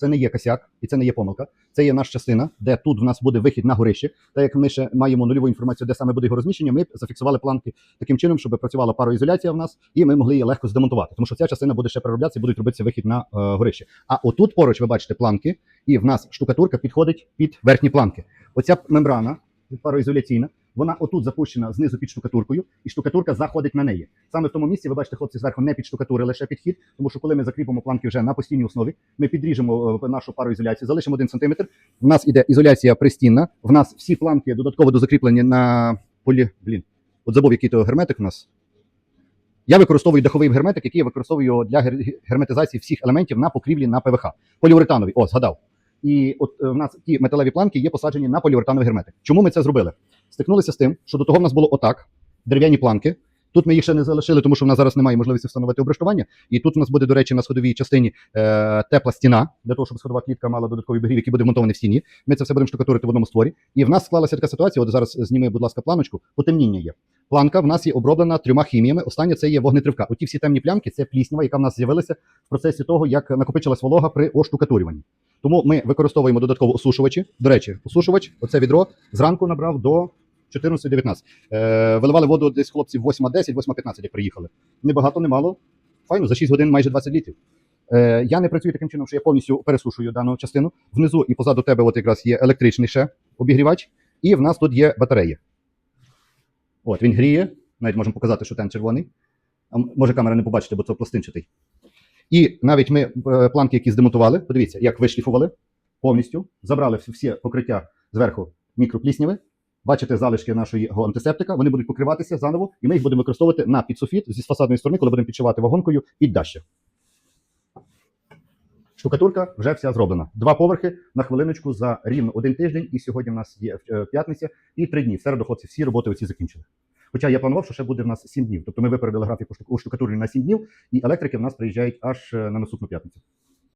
Це не є косяк і це не є помилка. Це є наша частина, де тут в нас буде вихід на горище. Так як ми ще маємо нульову інформацію, де саме буде його розміщення, ми зафіксували планки таким чином, щоб працювала пароізоляція в нас, і ми могли її легко здемонтувати. Тому що ця частина буде ще перероблятися і будуть робитися вихід на е, горище. А отут поруч ви бачите планки, і в нас штукатурка підходить під верхні планки. Оця мембрана пароізоляційна, вона отут запущена знизу під штукатуркою, і штукатурка заходить на неї. Саме в тому місці ви бачите, хлопці зверху не під штукатури, лише підхід, тому що коли ми закріпимо планки вже на постійній основі, ми підріжемо е, нашу пароізоляцію, залишимо 1 см. В нас іде ізоляція пристінна. В нас всі планки додатково дозакріплені на полі. Блін, от забув, який то герметик у нас. Я використовую даховий герметик, який я використовую для герметизації всіх елементів на покрівлі на ПВХ. Поліуретановий, о, згадав. І от е, в нас ті металеві планки є посаджені на поліуретановий герметик. Чому ми це зробили? Стикнулися з тим, що до того в нас було отак: дерев'яні планки. Тут ми їх ще не залишили, тому що в нас зараз немає можливості встановити обрештування. І тут у нас буде, до речі, на сходовій частині е, тепла стіна, для того, щоб сходова клітка мала додатковий обігрів, який буде вмонтований в стіні. Ми це все будемо штукатурити в одному створі. І в нас склалася така ситуація. От зараз зніми, будь ласка, планочку. Потемніння є. Планка в нас є оброблена трьома хіміями. Остання це є вогнетривка. Оті всі темні плямки це пліснява, яка в нас з'явилася в процесі того, як накопичилась волога при оштукатурюванні. Тому ми використовуємо додатково осушувачі. До речі, осушувач, оце відро зранку набрав до 14-19. Е, виливали воду десь хлопці в 8.10, 8.15, як приїхали. Не багато, не мало. Файно, за 6 годин майже 20 літрів. Е, я не працюю таким чином, що я повністю пересушую дану частину. Внизу і позаду тебе от якраз є електричний ще обігрівач, і в нас тут є батареї. От він гріє. Навіть можемо показати, що ten червоний. А може камера не побачити, бо це пластинчатий. І навіть ми е, планки, які здемонтували, подивіться, як вишліфували повністю, забрали всі- покриття зверху мікроплісняви. Бачите залишки нашого антисептика, вони будуть покриватися заново, і ми їх будемо використовувати на підсофіт зі фасадної сторони, коли будемо підшивати вагонкою під даща. Штукатурка вже вся зроблена. Два поверхи на хвилиночку за рівно один тиждень, і сьогодні в нас є е, п'ятниця, і три дні. В середу хлопці всі роботи оці закінчили. Хоча я планував, що ще буде в нас 7 днів. Тобто ми випередили графік у штукатурі на 7 днів, і електрики в нас приїжджають аж е, на наступну п'ятницю.